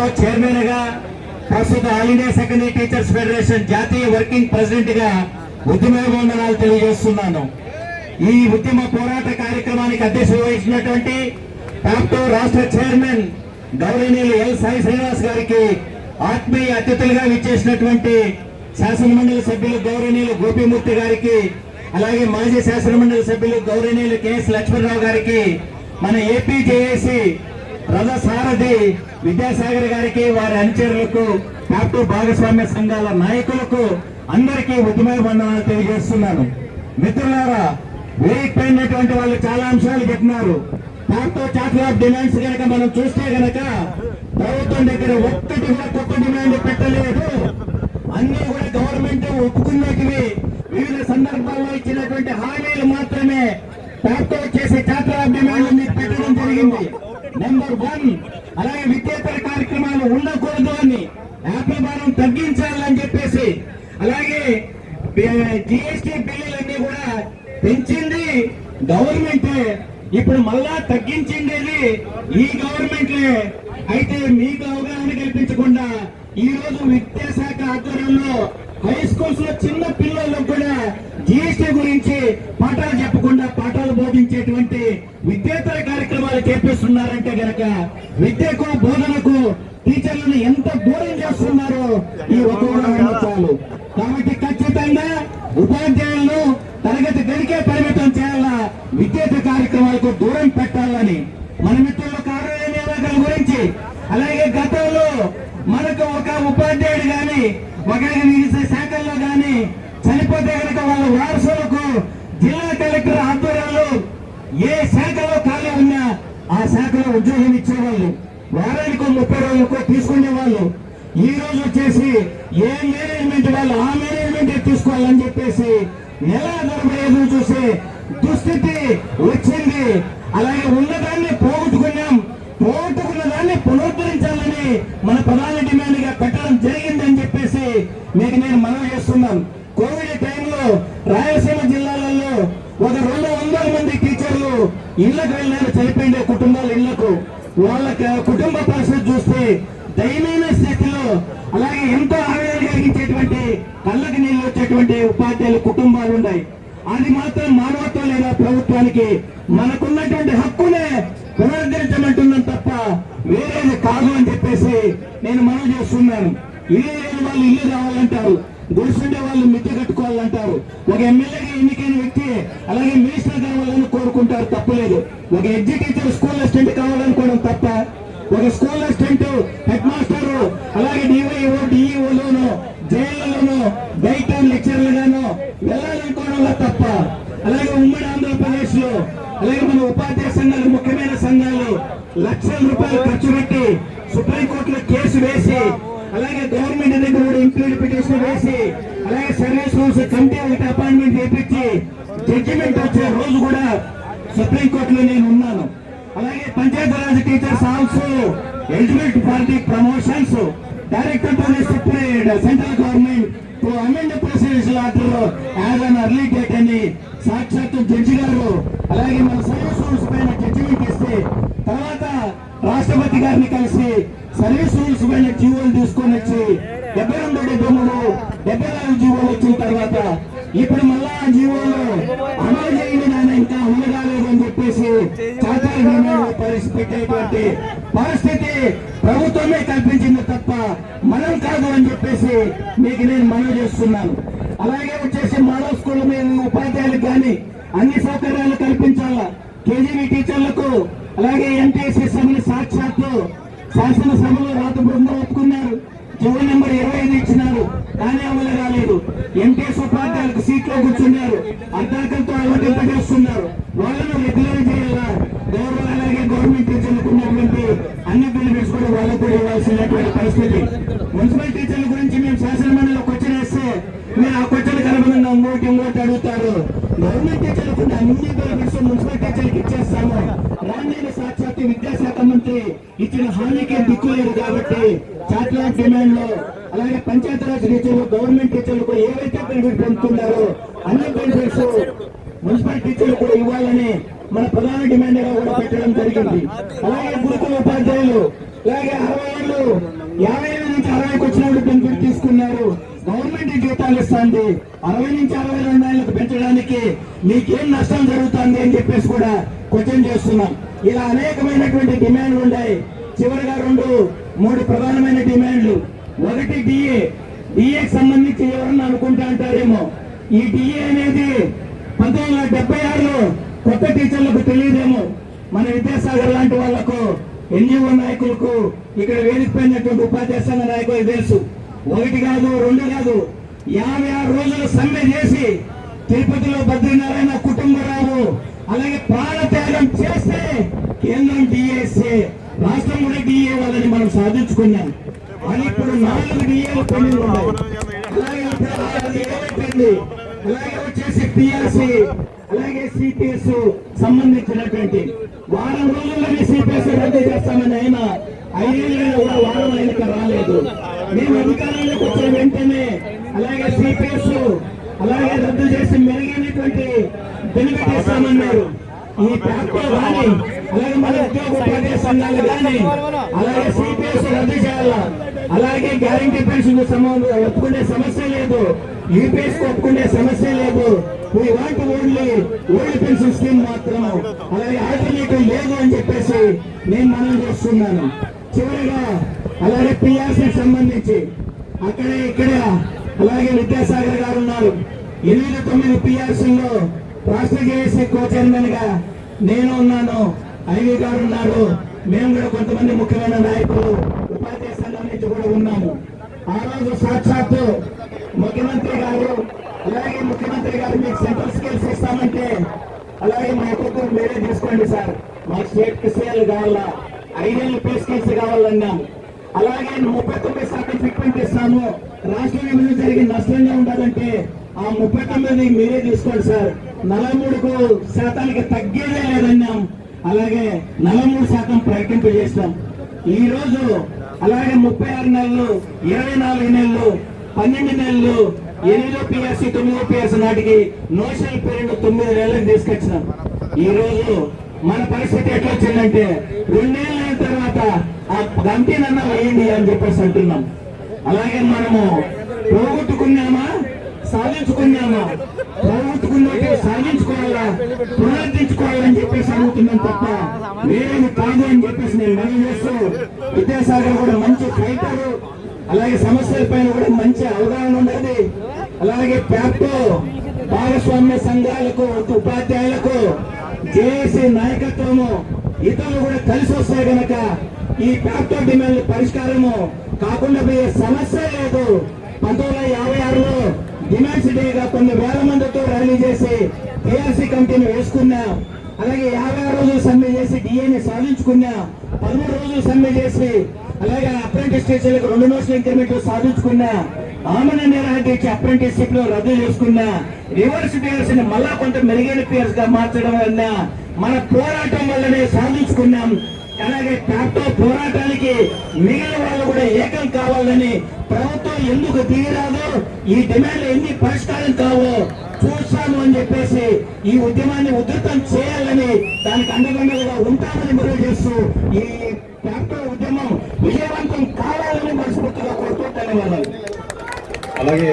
తో చైర్మన్గా ప్రస్తుత all India secondary teachers federation జాతీయ వర్కింగ్ ప్రెసిడెంట్గా ఉద్యమాభివందనాలు తెలియజేస్తున్నాను. ఈ ఉద్యమ పోరాట కార్యక్రమానికి అధ్యక్షత వహించినటువంటి ప్రాప్తో రాష్ట్ర చైర్మన్ గౌరవనీయులు ఎల్ సాయి శ్రీనివాస్ గారికి ఆత్మీయ అతిథులుగా విచ్చేసినటువంటి శాసనమండలి సభ్యులు గౌరవనీయులు గోపిమూర్తి గారికి అలాగే మాజీ శాసనమండలి సభ్యులు గౌరవనీయులు కెఎస్ లక్ష్మణరావు గారికి మన A P J A C రథ సారథి విద్యాసాగర్ గారికి వారి అనుచరులకు టాప్ భాగస్వామ్య సంఘాల నాయకులకు అందరికీ ఉద్యమాభివందనాలు తెలియజేస్తున్నాను. మిత్రులారా వేయిపోయినటువంటి వాళ్ళు చాలా అంశాలు చెప్పినారు. దాంతో చార్టర్ ఆఫ్ డిమాండ్స్ కనుక మనం చూస్తే గనక ప్రభుత్వం దగ్గర ఒక్కటి కూడా కొత్త డిమాండ్ పెట్టలేదు. అన్ని కూడా గవర్నమెంట్ ఒప్పుకున్నటివి. వివిధ సందర్భాల్లో ఇచ్చినటువంటి హామీలు మాత్రమే దాంతో చేసే చార్టర్ ఆఫ్ డిమాండ్ పెట్టడం జరిగింది. నెంబర్ వన్ అలాగే విద్యేతర కార్యక్రమాలు ఉండకూడదు అని యాపిల్ భారం తగ్గించాలని చెప్పేసి అలాగే జిఎస్టి బిల్లులన్నీ కూడా పెంచింది గవర్నమెంట్. ఇప్పుడు మళ్ళా తగ్గించింది ఈ గవర్నమెంట్లే. అయితే మీకు అవగాహన కల్పించకుండా ఈ రోజు విద్యాశాఖ ఆధ్వర్యంలో హై స్కూల్స్లో చిన్న పిల్లలకు కూడా జిఎస్టీ గురించి పాఠాలు చెప్పకుండా పాఠాలు బోధించేటువంటి విద్యేతర చేపిస్తున్నారంటే గనక విద్యకు బోధనకు టీచర్లను ఎంత దూరం చేస్తున్నారో ఈ ఒక చాలు. కాబట్టి ఖచ్చితంగా ఉపాధ్యాయులను తరగతి గడికే పరిమితం చేయాలా? విద్యేత కార్యక్రమాలకు దూరం పెట్టాలని. మన మిత్రులు కార్యాలయ గురించి? అలాగే గతంలో మనకు ఒక ఉపాధ్యాయుడు గాని ఒక శాఖల్లో గాని చనిపోతే కనుక వాళ్ళ వారసులకు జిల్లా కలెక్టర్ ఆధ్వర్యంలో ఏ శాఖలో ఖాళీ ఉన్నా ఆ శాఖలో ఉద్యోగం ఇచ్చేవాళ్ళు. వారానికి ఓ ముప్పై రోజులకు తీసుకునే వాళ్ళు ఈ రోజు వచ్చేసి ఏ మేనేజ్మెంట్ వాళ్ళు ఆ మేనేజ్మెంట్ తీసుకోవాలని చెప్పేసి నెల నలభై ఐదు చూసే దుస్థితి వచ్చింది. అలాగే ఉన్నదాన్ని పోగొట్టుకున్నాం. పోగొట్టుకున్న దాన్ని పునరుద్ధరించాలని మన ప్రధాన డిమాండ్గా పెట్టడం జరిగిందని చెప్పేసి మీకు నేను మనవి చేస్తున్నాను కోవిడ్ టైంలో రాయలసీమ జిల్లాలలో ఒక రెండు వందల మంది టీచర్లు ఇళ్ళకు వెళ్ళినారు చనిపోయిండే కుటుంబాల ఇళ్ళకు వాళ్ళ క- కుటుంబ పరిస్థితి చూస్తే దయమైన స్థితిలో అలాగే ఎంతో ఆవేదన కలిగించేటువంటి కళ్ళకి నీళ్ళు వచ్చేటువంటి ఉపాధ్యాయుల కుటుంబాలు ఉన్నాయి. అది మాత్రం మానవత్వం లేదా ప్రభుత్వానికి మనకున్నటువంటి హక్కునే పునరుద్ధరించమంటున్నాం తప్ప వేరేది కాదు అని చెప్పేసి నేను మనవి చేస్తున్నాను. ఇల్లు లేని వాళ్ళు ఇల్లు రావాలంటారు? గుడిసుండే వాళ్ళు మిద్దె కట్టుకోవాలంటారు. ఒక ఎమ్మెల్యేగా ఎన్నికైన వ్యక్తి అలాగే మినిస్టర్ కావాలని కోరుకుంటారు తప్పలేదు. ఒక ఎడ్జి టీచర్ స్కూల్ అసిస్టెంట్ కావాలనుకోవడం తప్ప ఒక స్కూల్ అసిస్టెంట్ హెడ్ మాస్టర్ అలాగే డివైఓ డిఈఓలోను జైళ్ళలోను బయట లెక్చర్లుగాను వెళ్ళాలనుకోవడంలో తప్ప అలాగే ఉమ్మడి ఆంధ్రప్రదేశ్లో అలాగే మన ఉపాధ్యాయ సంఘాలు ముఖ్యమైన సంఘాలు లక్షల రూపాయలు ఖర్చు పెట్టి సుప్రీంకోర్టులో కేసు వేసి అలాగే గవర్నమెంట్ దగ్గర కూడా ఇంప్లీడ్ పిటిషన్ వేసి అలాగే సర్వీస్ రూల్స్ కమిటీ ఒకటి అపాయింట్మెంట్ చేపించి జడ్జిమెంట్ వచ్చే రోజు కూడా సుప్రీంకోర్టులో నేను ఉన్నాను. అలాగే Panchayat Raj teachers also eligibility for the promotions director to separate central government to amend presidential order as an early date అని సాక్షాత్ జడ్జి గారు అలాగే మన సర్వీస్ రూల్స్ పైన జడ్జిమెంట్ ఇస్తే తర్వాత రాష్ట్రపతి గారిని కలిసి సర్వీస్ రూల్స్ పైన జీవోలు తీసుకొని వచ్చి డెబ్బై రెండు భూములు డెబ్బై నాలుగు జీవోలు వచ్చిన తర్వాత ఇప్పుడు మళ్ళా ఆ జీవోలు అమలు చేయండి నాయన ఇంకా అమలు కాలేదు అని చెప్పేసి పరిస్థితి పెట్టేటువంటి పరిస్థితి ప్రభుత్వమే కల్పించింది తప్ప మనం కాదు అని చెప్పేసి మీకు నేను మనవి చేస్తున్నాను. అలాగే వచ్చేసి మానవ స్కూల్ మీద ఉపాధ్యాయులకు కానీ అన్ని సౌకర్యాలు కల్పించాలా? కేజీబీ టీచర్లకు అలాగే ఎంటీఎస్సీ సభని సాక్షాత్తు శాసనసభలో రాత బృందం ఒప్పుకున్నారు. జీవో నెంబర్ ఇరవై ఐదు ఇచ్చినారు. కానీ అమలు రాలేదు ఎంపీఎస్ ఉపాధ్యాయులకు సీట్లో కూర్చున్నారు. అర్ధాకలతో అలవటింపజేస్తున్నారు. వాళ్ళను రెగ్యులర్ చేయాలా? గౌరవ అలాగే గవర్నమెంట్ టీచర్లకు ఉన్నటువంటి అన్ని బెనిఫిట్స్ కూడా వాళ్ళకు కూడా ఇవ్వాల్సినటువంటి పరిస్థితి. మున్సిపల్ టీచర్ల గురించి మేము శాసన మండలిలో క్వశ్చన్ వేస్తే మీరు ఆ క్వశ్చన్ కలపకుండా ఇంకోటి ఇంకోటి అడుగుతారు. గవర్నమెంట్ టీచర్లకు అన్ని బెనిఫిట్స్ మున్సిపల్ టీచర్లకు ఇచ్చేస్తాము. రాజధాని సాక్షాత్ విద్యాశాఖ మంత్రి ఇచ్చిన హామీకే దిక్కు లేదు కాబట్టి చాట్లాట్ డిమాండ్ అలాగే పంచాయతీరాజ్ టీచర్లు గవర్నమెంట్ టీచర్లకు ఏవైతే బెనిఫిట్ పొందుతున్నారో అన్ని బెనిఫిట్స్ మున్సిపల్ టీచర్లు కూడా ఇవ్వాలని మన ప్రధాన డిమాండ్గా కూడా పెట్టడం జరిగింది. అలాగే గురుకుల ఉపాధ్యాయులు అలాగే అరవై ఏళ్ళు యాభై ఏళ్ళ నుంచి అరవైకి వచ్చినప్పుడు బెనిఫిట్ తీసుకున్నారు. గవర్నమెంట్ జీతాలు ఇస్తుంది. అరవై నుంచి అరవై రెండు ఏళ్ళకి పెంచడానికి మీకేం నష్టం జరుగుతుంది అని చెప్పేసి కూడా క్వశ్చన్ చేస్తున్నాం. ఇలా అనేకమైనటువంటి డిమాండ్లు ఉన్నాయి. చివరిగా రెండు మూడు ప్రధానమైన డిమాండ్లు. ఒకటి డిఏ డిఏకి సంబంధించి ఎవరన్నా అనుకుంటా అంటారేమో. ఈ డిఏ అనేది పంతొమ్మిది వందల డెబ్బై ఆరులో కొత్త టీచర్లకు తెలియదేమో. మన విద్యాసాగర్ లాంటి వాళ్ళకు ఎన్జిఓ నాయకులకు ఇక్కడ వేదికపోయినటువంటి ఉపాధ్యాయ సంఘ నాయకులకు తెలుసు. ఒకటి కాదు రెండు కాదు. యాభై ఆరు రోజులు సమ్మె చేసి తిరుపతిలో బద్రీనారాయణ కుటుంబరావు అలాగే ప్రాణత్యాగం చేస్తే కేంద్రం డిఎస్ఏ రాష్ట్రం కూడా డిఏ వాళ్ళని మనం సాధించుకున్నాం. అని ఇప్పుడు నాలుగు డిఏలు పెండింగ్ ఉన్నాయి. అలాగే అలాగే వచ్చేసి పిఆర్సి అలాగే సిపిఎస్ సంబంధించినటువంటి వారం రోజుల్లోనే సిపిఎస్ రద్దు చేస్తామని ఆయన ఐదేళ్ళు కూడా వారం ఆయనకు రాలేదు. మేము అధికారంలోకి వచ్చిన వెంటనే అలాగే సిపిఎస్ అలాగే రద్దు చేసి మెరుగైనటువంటి బెనిఫిట్ ఇస్తామన్నారు ఈ ప్యాక్లో కానీ అలాగే మన ఉద్యోగ ఉపాధ్యాయ సంఘాలు కానీ అలాగే సిపిఎస్ రద్దు చేయాలా? అలాగే గ్యారంటీ పెన్షన్ ఒప్పుకునే సమస్య లేదు. యూపీఎస్ ఒప్పుకునే సమస్య లేదు. ఈ వాటి ఓన్లీ ఓల్డ్ పెన్షన్ స్కీమ్ మాత్రం. అలాగే ఆల్టర్నేటివ్ లేదు అని చెప్పేసి నేను మనం చేస్తున్నాను. చివరిగా అలాగే పిఆర్సీ సంబంధించి అక్కడే ఇక్కడ అలాగే విద్యాసాగర్ గారు ఉన్నారు. ఎనిమిది తొమ్మిది పిఆర్సీలో రాష్ట్ర జేఏసీ కో చైర్మన్గా నేను ఉన్నాను. ఐవి గారు ఉన్నారు. మేము కూడా కొంతమంది ముఖ్యమైన నాయకులు ఉపాధ్యాయ సంఘం నుంచి కూడా ఉన్నాము. ఆ రోజు సాక్షాత్తు ముఖ్యమంత్రి గారు అలాగే ముఖ్యమంత్రి గారు మీకు సెంట్రల్ స్కిల్స్ ఇస్తామంటే అలాగే మా ఒక్కొక్కరు మీరే తీసుకోండి సార్. మాకు స్టేట్ స్కేల్ కావాలా? ఐడియల్ పే స్కిల్స్ కావాలన్నాము ముప్పై శాతం ఫిట్మెంట్ ఇస్తాము జరిగి నష్టంగా ఉండాలంటే ఆ ముప్పై తొమ్మిది మీరే తీసుకోండి సార్. నలభై మూడుకు శాతానికి తగ్గేదే లేదన్నాం. అలాగే నలభై మూడు శాతం ప్రకటింపు చేస్తాం. ఈ రోజు అలాగే ముప్పై ఆరు నెలలు ఇరవై నాలుగు నెలలు పన్నెండు నెలలు ఎనిమిదో పిఎస్సి తొమ్మిదో పిఎస్సి నాటికి నోషల్ పీరియడ్ తొమ్మిది నెలలకు తీసుకొచ్చినాం. ఈ రోజు మన పరిస్థితి ఎట్లా వచ్చిందంటే రెండేళ్ళ తర్వాత ఆ గంటేనన్నా వేయండి అని చెప్పేసి అంటున్నాం. అలాగే మనము పోగొట్టుకున్నామా? సాధించుకున్నామా? పోగొట్టుకున్నట్టు సాధించుకోవాలా? పునరుద్ధరించుకోవాలని చెప్పేసి అడుగుతున్నాం తప్ప వేరేది కాదు అని చెప్పేసి నేను మనం చేస్తూ విద్యాసాగర్ కూడా మంచి ఫైటరు అలాగే సమస్యల పైన కూడా మంచి అవగాహన ఉండేది అలాగే ప్యాప్టో భాగస్వామ్య సంఘాలకు ఉపాధ్యాయులకు జేఏసీ నాయకత్వము ఇతరులు కూడా కలిసి వస్తే గనక ఈ ప్యాప్టో డిమాండ్ పరిష్కారము కాకుండా పోయే సమస్య లేదు. పంతొమ్మిది వందల యాభై ఆరులో డిమాండ్ సిటీగా కొన్ని వేల మందితో ర్యాలీ చేసి టీఆర్సీ కమిటీని వేసుకున్నా అలాగే యాభై ఆరు రోజులు సమ్మె చేసి డిఏని సాధించుకున్నా పదమూడు రోజులు సమ్మె చేసి అలాగే అప్రెంటిస్ టీచర్లకు రెండు నోట్ల ఇంక్రిమెంట్ సాధించుకున్నా ఆమెను నిర్వహించి అప్రెంటిస్షిప్లో రద్దు చేసుకున్న రివర్స్ పేర్స్ని మళ్ళా కొంత మెరుగైన పేర్స్గా మార్చడం వలన మన పోరాటం వల్లనే సాధించుకున్నాం. అలాగే టాప్టో పోరాటానికి మిగిలిన వాళ్ళు కూడా ఏకం కావాలని ప్రభుత్వం ఎందుకు తీయరాదో ఈ డిమాండ్లు ఎన్ని పరిష్కారం కావో చూస్తాము అని చెప్పేసి ఈ ఉద్యమాన్ని ఉధృతం చేయాలని దానికి అండదండలుగా ఉంటామని మనం చేస్తూ ఈ టాప్టో ఉద్యమం విజయవంతం కావాలని మనస్ఫూర్తిగా కోరుతూ ధన్యవాదాలు. అలాగే